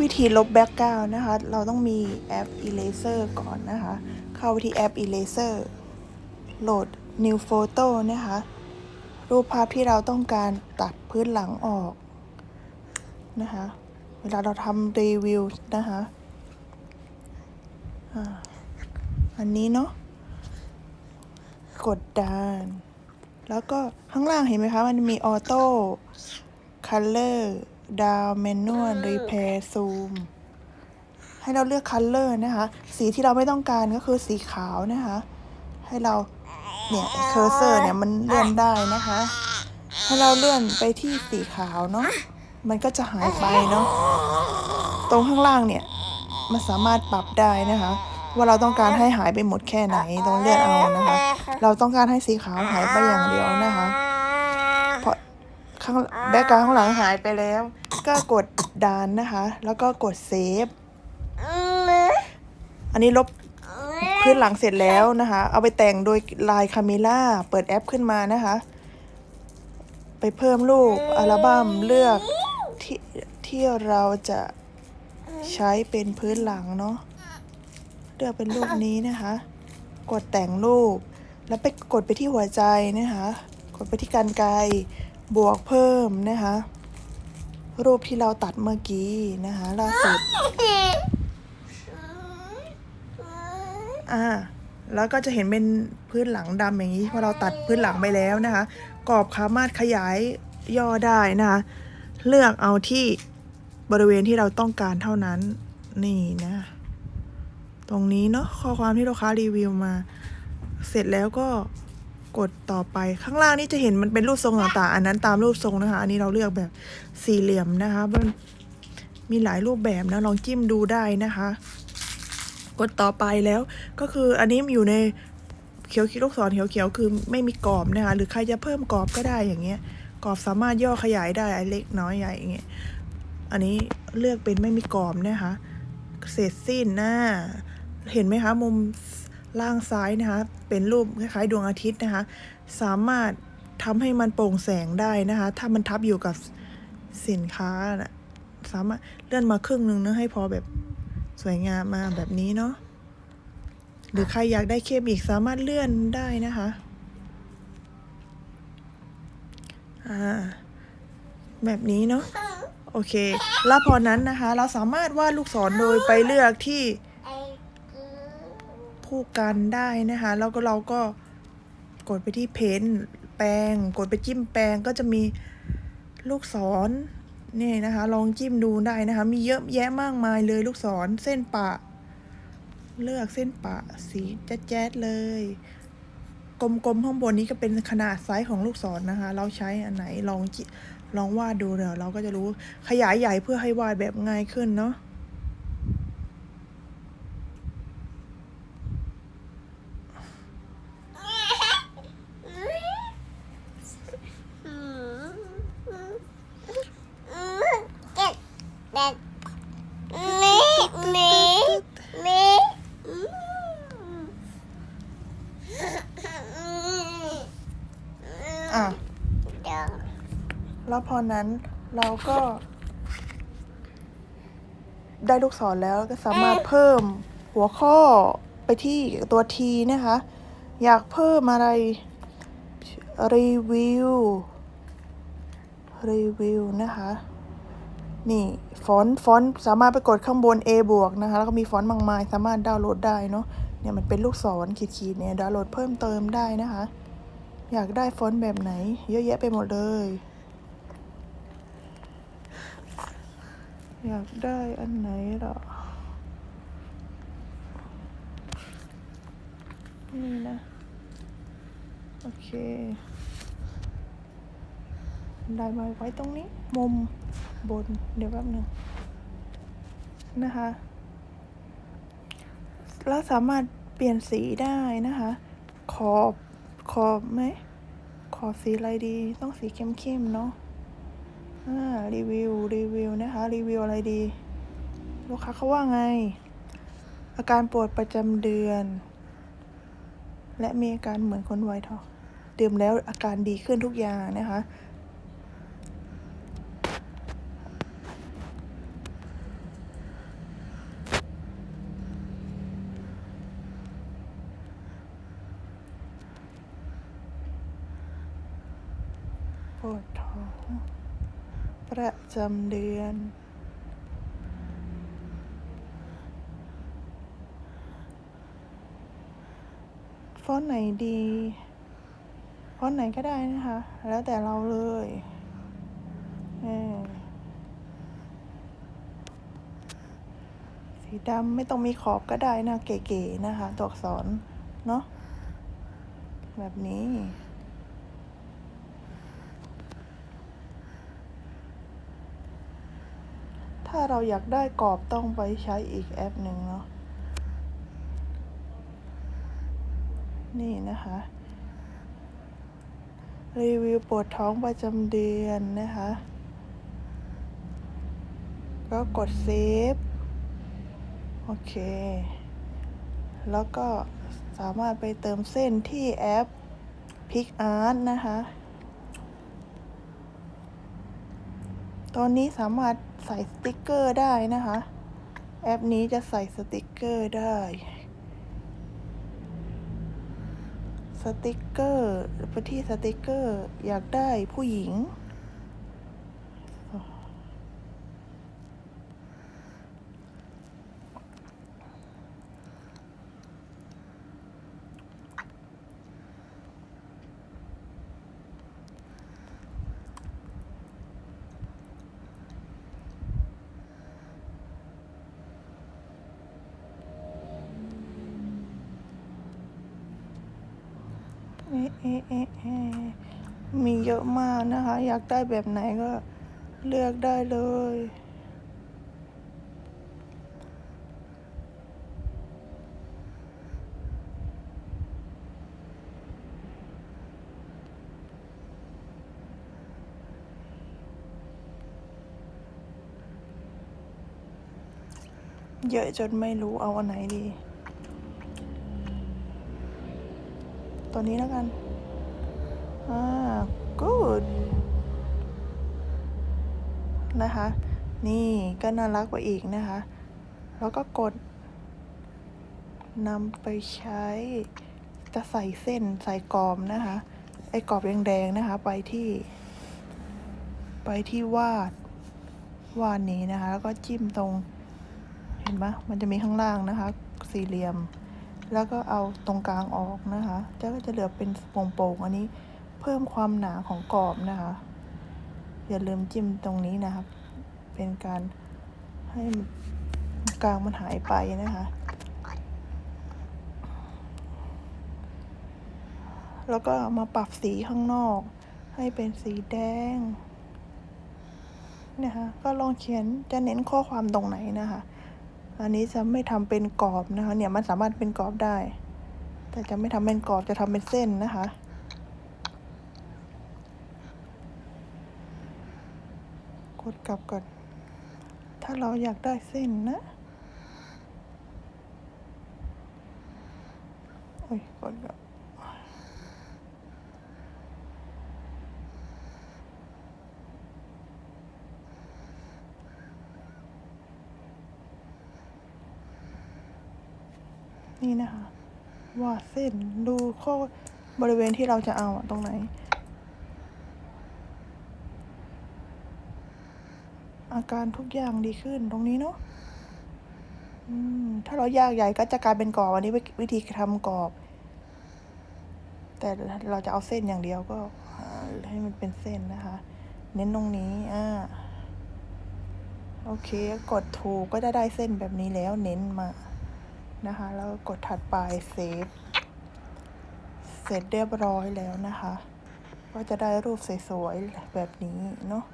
วิธีลบแบ็กกราวน์นะคะ เราต้องมีแอป Eraser ก่อนนะคะ เข้าไปที่แอป Eraser โหลด New Photo นะคะ รูปภาพที่เราต้องการตัดพื้นหลังออกนะคะ เวลาเราทำรีวิวนะคะอันนี้เนาะกดดาน แล้วก็ข้างล่างเห็นไหมคะ มันมีออโต้คัลเลอร์ ดาวแมนนวลรีเพย์ซูมให้เราเลือกคัลเลอร์นะคะ สีที่เราไม่ต้องการก็คือสีขาวนะคะ ให้เราเนี่ยเคอร์เซอร์เนี่ยมันเลื่อนได้นะคะ ให้เราเลื่อนไปที่สีขาวเนาะมันก็จะหายไปเนาะตรงข้างล่างเนี่ยมันสามารถปรับได้นะคะ ว่าเราต้องการให้หายไปหมดแค่ไหน ต้องเลือกเอานะคะ เราต้องการให้สีขาวหายไปอย่างเดียวนะคะเพราะ ข้างแบ็กกราวข้างหลังหายไปแล้ว ก็กดดานนะคะ แล้วก็กดเซฟ อันนี้ลบพื้นหลังเสร็จแล้วนะคะ เอาไปแต่งโดยลายคาเมล่า เปิดแอปขึ้นมานะคะ ไปเพิ่มรูปอัลบั้มเลือกที่ที่เราจะใช้เป็นพื้นหลังเนาะ เลือกเป็นรูปนี้นะคะ กดแต่งรูป แล้วไปกดไปที่หัวใจนะคะ กดไปที่การไกล บวกเพิ่มนะคะ รูปที่เราตัดเมื่อกี้นะคะล่าสุดอ่าแล้วก็จะเห็นเป็นพื้นหลังดำอย่างนี้พอเราตัดพื้นหลังไปแล้วนะคะ กรอบสามารถขยายย่อได้นะคะ เลือกเอาที่บริเวณที่เราต้องการเท่านั้นนี่นะ ตรงนี้เนาะข้อความที่ลูกค้ารีวิวมา เสร็จแล้วก็ กดต่อไปข้างล่างนี่จะเห็นมันเป็นรูปทรงต่างๆ อันนั้นตามรูปทรงนะคะ อันนี้เราเลือกแบบสี่เหลี่ยมนะคะ มันมีหลายรูปแบบนะลองจิ้มดูได้นะคะ กดต่อไปแล้วก็คืออันนี้อยู่ในเขียวคิดลูกศรเขียวๆคือไม่มีกรอบนะคะหรือใครจะเพิ่มกรอบก็ได้อย่างเงี้ยกรอบสามารถย่อขยายได้อันเล็กน้อยใหญ่อย่างเงี้ยอันนี้เลือกเป็นไม่มีกรอบนะคะเศษสิ้นหน้า เห็นไหมคะมุม ล่างซ้ายนะคะเป็นรูปคล้ายๆดวงอาทิตย์นะคะ สามารถทำให้มันโปร่งแสงได้นะคะ ถ้ามันทับอยู่กับสินค้านะสามารถเลื่อนมาครึ่งหนึ่งนะให้พอแบบสวยงามมาแบบนี้เนาะหรือใครอยากได้เข้มอีกสามารถเลื่อนได้นะคะอ่าแบบนี้เนาะโอเค แล้วพอนั้นนะคะ เราสามารถวาดลูกศรโดยไปเลือกที่ ผู้กันได้นะคะ แล้วก็เราก็กดไปที่เพ้นท์แปรงกดไปจิ้มแปรงก็จะมีลูกศรนี่นะคะ ลองจิ้มดูได้นะคะ มีเยอะแยะมากมายเลยลูกศรเส้นปะ เลือกเส้นปะสีแจ๊ดๆเลย กลมๆข้างบนนี้ก็เป็นขนาดไซส์ของลูกศรนะคะ เราใช้อันไหนลองลองวาดดูเดี๋ยวเราก็จะรู้ขยายใหญ่เพื่อให้วาดแบบง่ายขึ้นเนาะ แล้วพอนั้นเราก็ได้ลูกศรแล้วก็สามารถเพิ่มหัวข้อไปที่ตัวทีนะคะ อยากเพิ่มอะไร รีวิว รีวิวนะคะ นี่ฟอนต์ฟอนต์สามารถไปกดข้างบน A บวกนะคะ แล้วก็มีฟอนต์มากมาย สามารถดาวน์โหลดได้เนาะ เนี่ยมันเป็นลูกศรขีดๆเนี่ยดาวน์โหลดเพิ่มเติมได้นะคะ อยากได้ฟอนต์แบบไหน เยอะแยะไปหมดเลย อยากได้อันไหนหรอ นี่นะ โอเค ได้มาไว้ตรงนี้ มุมบน เดี๋ยวแป๊บหนึ่งนะคะ แล้วสามารถเปลี่ยนสีได้นะคะ ขอบ ขอบไหม ขอบสีอะไรดี ต้องสีเข้มๆเนาะ รีวิว รีวิวนะคะ รีวิวอะไรดี ลูกค้าเขาว่าไง อาการปวดประจำเดือน และมีอาการเหมือนคนไวท์ทอดื่มแล้วอาการดีขึ้นทุกอย่างนะคะ ปวดท้อง ประจำเดือน ฟอนต์ไหนดี ฟอนต์ไหนก็ได้นะคะ แล้วแต่เราเลยสีดำไม่ต้องมีขอบก็ได้นะ เก๋ๆนะคะ ตัวอักษร เนาะแบบนี้ ถ้าเราอยากได้กรอบต้องไปใช้อีกแอปหนึ่งเนาะ นี่นะคะ รีวิวปวดท้องประจำเดือนนะคะ ก็กดเซฟ โอเค แล้วก็สามารถไปเติมเส้นที่แอป PicArt นะคะ ตอนนี้สามารถใส่สติกเกอร์ได้นะคะ แอปนี้จะใส่สติกเกอร์ได้ สติกเกอร์ไปที่สติกเกอร์อยากได้ผู้หญิง เอ๊ะเอ๊ะเอ๊ะมีเยอะมากนะคะ อยากได้แบบไหนก็เลือกได้เลยเยอะจนไม่รู้เอาอันไหนดี ตัว นี้แล้วกัน อ่า good นะคะ นี่ก็น่ารักกว่าอีกนะคะ แล้วก็กดนำไปใช้จะใส่เส้นใส่กรอบนะคะ ไอ้กรอบแดงๆนะคะ ไปที่ ไปที่วาดวาดนี้นะคะ แล้วก็จิ้มตรง เห็นปะมันจะมีข้างล่างนะคะ สี่เหลี่ยม แล้วก็เอาตรงกลางออกนะคะจะก็จะเหลือเป็นโป่งๆอันนี้เพิ่มความหนาของกรอบนะคะ อย่าลืมจิ้มตรงนี้นะครับ เป็นการให้กลางมันหายไปนะคะ แล้วก็มาปรับสีข้างนอก ให้เป็นสีแดงนะคะก็ลองเขียนจะเน้นข้อความตรงไหนนะคะ อันนี้จะไม่ทำเป็นกรอบนะคะ เนี่ยมันสามารถเป็นกรอบได้ แต่จะไม่ทำเป็นกรอบจะทำเป็นเส้นนะคะ กดกลับก่อน ถ้าเราอยากได้เส้นนะโอ้ยกดกลับ นี่นะคะ วาดเส้นดูข้อบริเวณที่เราจะเอาตรงไหน อาการทุกอย่างดีขึ้นตรงนี้เนาะถ้าเรายากใหญ่ก็จะกลายเป็นกรอบอันนี้วิธีทำกรอบ แต่เราจะเอาเส้นอย่างเดียวก็ให้มันเป็นเส้นนะคะ เน้นตรงนี้อ่าโอเค กดถูกก็จะได้เส้นแบบนี้แล้วเน้นมา นะคะ แล้วกดถัดไปเซฟเสร็จเรียบร้อยแล้วนะคะ ก็จะได้รูปสวยๆแบบนี้เนาะ